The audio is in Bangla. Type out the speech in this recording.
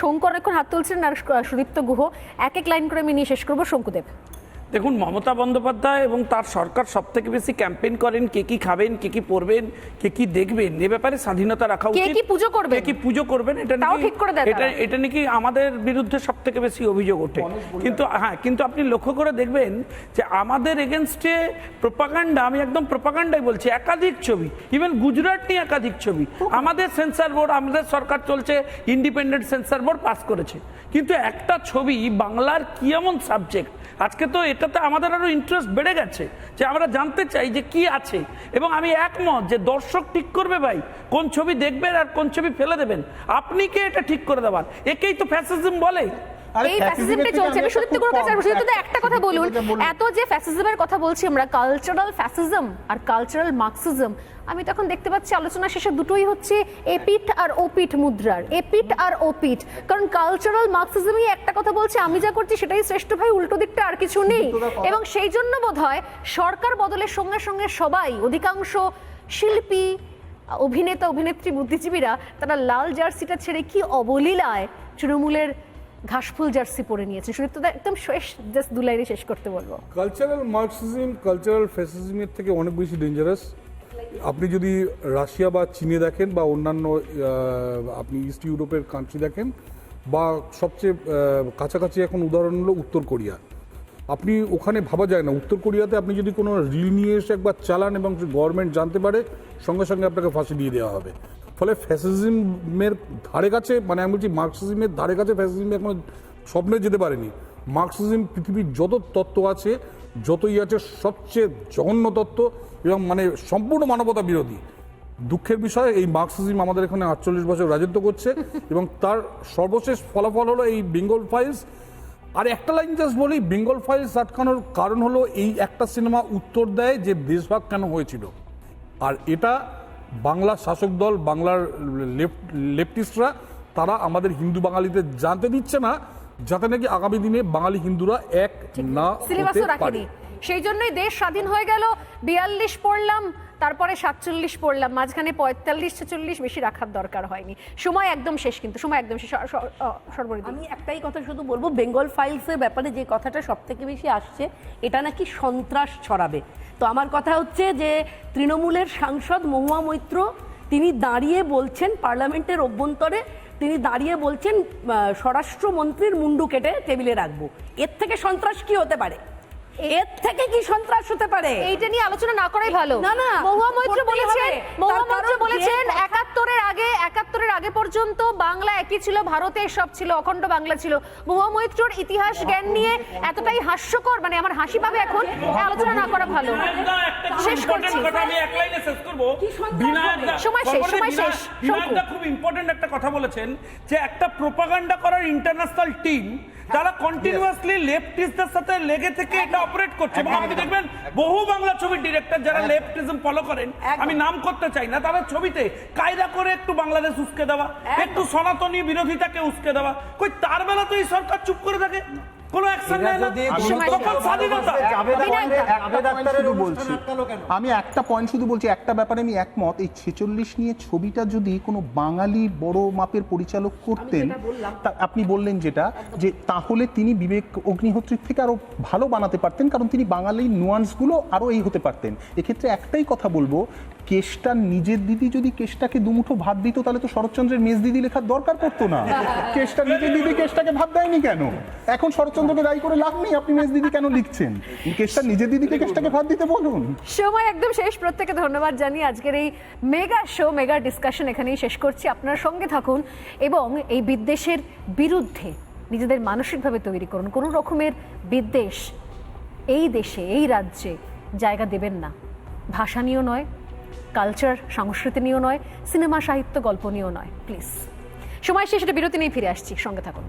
শঙ্কু এখন হাত তুলছেন আর সুদীপ্ত গুহ। এক এক লাইন করে আমি নিয়ে শেষ করব। শঙ্কুদেব। দেখুন মমতা বন্দ্যোপাধ্যায় এবং তার সরকার সব থেকে বেশি ক্যাম্পেইন করেন কে কি খাবেন কে কি পরবেন কে কি দেখবেন এ ব্যাপারে স্বাধীনতা রাখা কে উচিত। কি পুজো করবেন? কে কি পুজো করবেন এটা ঠিক করে দেয় এটা এটা নাকি আমাদের বিরুদ্ধে সব থেকে বেশি অভিযোগ ওঠে। কিন্তু হ্যাঁ কিন্তু আপনি লক্ষ্য করে দেখবেন যে আমাদের এগেনস্টে প্রোপাগান্ডা আমি একদম প্রোপাগান্ডাই বলছি একাধিক ছবি ইভেন গুজরাট নিয়ে একাধিক ছবি। আমাদের সেন্সার বোর্ড আমাদের সরকার চলছে ইন্ডিপেন্ডেন্ট সেন্সার বোর্ড পাস করেছে। কিন্তু একটা ছবি বাংলার কি এমন সাবজেক্ট আজকে তো এটাতে আমাদের আরও ইন্টারেস্ট বেড়ে গেছে যে আমরা জানতে চাই যে কি আছে। এবং আমি একমত যে দর্শক ঠিক করবে ভাই, কোন ছবি দেখবেন আর কোন ছবি ফেলে দেবেন। আপনি কে এটা ঠিক করে দেওয়ার? একেই তো ফ্যাসিজম বলে। এই ফ্যাসিজমটা চলছে। আমি কাছে আসব। একটা কথা বলুন। এত যে ফ্যাসিজমের কথা বলছি আমরা কালচারাল ফ্যাসিজম আর কালচারাল মার্কসিজম আমি তখন দেখতে পাচ্ছি আলোচনা শেষে দুটোই হচ্ছে এপিট আর ওপিট মুদ্রার। এপিট আর ওপিট কারণ কালচারাল মার্কসিজমই একটা কথা বলছে আমি যা করছি সেটাই শ্রেষ্ঠ ভাই উল্টো দিকটা আর কিছু নেই। এবং সেই জন্য বোধহয় সরকার বদলের সঙ্গে সঙ্গে সবাই অধিকাংশ শিল্পী অভিনেতা অভিনেত্রী বুদ্ধিজীবীরা তারা লাল জার্সিটা ছেড়ে কি অবলীলায় তৃণমূলের ঘাসফুল জার্সি পরে নিয়েছেন। দা একদম শেষ জাস্ট দু লাইনে শেষ করতে বলব। কালচারাল মার্কসিজম কালচারাল ফ্যাসিজমের থেকে অনেক বেশি ডেঞ্জারাস আপনি যদি রাশিয়া বা চীনে দেখেন বা অন্যান্য আপনি ইস্ট ইউরোপের কান্ট্রি দেখেন, বা সবচেয়ে কাছাকাছি এখন উদাহরণ হলো উত্তর কোরিয়া। আপনি ওখানে ভাবা যায় না। উত্তর কোরিয়াতে আপনি যদি কোনো রিল নিয়ে এসে একবার চালান এবং গভর্নমেন্ট জানতে পারে, সঙ্গে সঙ্গে আপনাকে ফাঁসি দিয়ে দেওয়া হবে। ফলে ফ্যাসিজমের ধারে কাছে মানে আমি বলছি মার্কসিজমের ধারে কাছে ফ্যাসিজম এখনও স্বপ্নে যেতে পারেনি। মার্কসিজম পৃথিবীর যত তত্ত্ব আছে, যতই আছে, সবচেয়ে জঘন্য তত্ত্ব এবং মানে সম্পূর্ণ মানবতা বিরোধী। দুঃখের বিষয়, এই মার্কসিজম আমাদের এখানে আটচল্লিশ বছর রাজত্ব করছে এবং তার সর্বশেষ ফলাফল হলো এই বেঙ্গল ফাইলস। আর একটা লাইন জাস্ট বলি, বেঙ্গল ফাইলস আটকানোর কারণ হলো এই একটা সিনেমা উত্তর দেয় যে দেশভাগ কেন হয়েছিল। আর এটা বাংলা শাসক দল বাংলার লেফট লেফটিস্টরা তারা আমাদের হিন্দু বাঙালিদের জানতে দিচ্ছে না যাতে নাকি আগামী দিনে বাঙালি হিন্দুরা এক না সেই জন্যই দেশ স্বাধীন হয়ে গেল বিয়াল্লিশ পড়লাম তারপরে সাতচল্লিশ পড়লাম মাঝখানে পঁয়তাল্লিশ ছেচল্লিশ বেশি রাখার দরকার হয়নি। সময় একদম শেষ কিন্তু সময় একদম শেষ স- স- আহ, সর্বরিদি আমি একটাই কথা শুধু বলব বেঙ্গল ফাইলসের ব্যাপারে যে কথাটা সব থেকে বেশি আসছে এটা নাকি সন্ত্রাস ছড়াবে। তো আমার কথা হচ্ছে যে তৃণমূলের সাংসদ মহুয়া মৈত্র তিনি দাঁড়িয়ে বলছেন পার্লামেন্টের অভ্যন্তরে তিনি দাঁড়িয়ে বলছেন স্বরাষ্ট্রমন্ত্রীর মুন্ডু কেটে টেবিলে রাখব। এর থেকে সন্ত্রাস কি হতে পারে? এর থেকে কি সন্ত্রাস হতে পারে? এইটা নিয়ে আলোচনা না করাই ভালো। না, না, মহুয়া মৈত্র বলেছেন মহুয়া মৈত্র বলেছেন একাত্তরের আগে একাত্তরের আগে পর্যন্ত বাংলা একই ছিল ভারতে সব ছিল অখণ্ড বাংলা ছিল। মহুয়া মৈত্রর ইতিহাস জ্ঞান নিয়ে এতটাই হাস্যকর মানে আমার হাসি পাবে এখন। আলোচনা না করা ভালো। শেষ করছি। সময় শেষ, সময় শেষ। খুব ইম্পর্টেন্ট একটা কথা বলেছেন যে একটা প্রোপাগান্ডা করার ইন্টারন্যাশনাল টিম তারা কন্টিনিউয়াসলি লেফটিস্টদের সাথে লেগে থেকে এটা অপারেট করছে। এবং আপনি দেখবেন বহু বাংলা ছবির ডিরেক্টর যারা লেফটিজম ফলো করেন আমি নাম করতে চাই না তাদের ছবিতে কায়দা করে একটু বাংলাদেশ উস্কে দেওয়া একটু সনাতনী বিরোধিতাকে উস্কে দেওয়া। কই তার বেলা তো এই সরকার চুপ করে থাকে? কোনো অ্যাকশন নেয় না। তখন স্বাধীনতা। বলছি আমি একটা পয়েন্ট শুধু বলছি একটা ব্যাপারে আমি একমত। এই ছেচল্লিশ নিয়ে ছবিটা যদি কোনো বাঙালি বড় মাপের পরিচালক করতেন তা- আপনি বললেন যেটা যে তাহলে তিনি বিবেক অগ্নিহোত্রীর থেকে আরও ভালো বানাতে পারতেন কারণ তিনি বাঙালির নুয়ান্সগুলো আরও এই হতে পারতেন। এক্ষেত্রে একটাই কথা বলব কেষ্টা নিজের দিদি যদি কেষ্টাকে দুমুঠো ভাত দিত তাহলে তো শরৎচন্দ্রের মেজ দিদি লেখার দরকার পড়তো না। কেষ্টা নিজের দিদি কেষ্টাকে ভাত দেয়নি কেন? এখন শরৎচন্দ্রকে দায়ী করে লাভ নেই, আপনি মেজ দিদি কেন লিখছেন? কেষ্টা নিজের দিদিকে কেষ্টাকে ভাত দিতে বলুন। সময় একদম শেষ, প্রত্যেকে ধন্যবাদ জানিয়ে আজকের এই মেগা শো, মেগা ডিসকাশন এখানেই শেষ করছি। আপনার সঙ্গে থাকুন এবং এই বিদ্বেষের বিরুদ্ধে নিজেদের মানসিকভাবে তৈরি করুন। কোনো রকমের বিদ্বেষ এই দেশে, এই রাজ্যে জায়গা দেবেন না। ভাষা নিয়েও নয় কালচার সংস্কৃতি নিয়েও নয় সিনেমা সাহিত্য, গল্প নিয়েও নয় প্লিজ সময় শেষে বিরতি নিয়ে ফিরে আসছি। সঙ্গে থাকুন।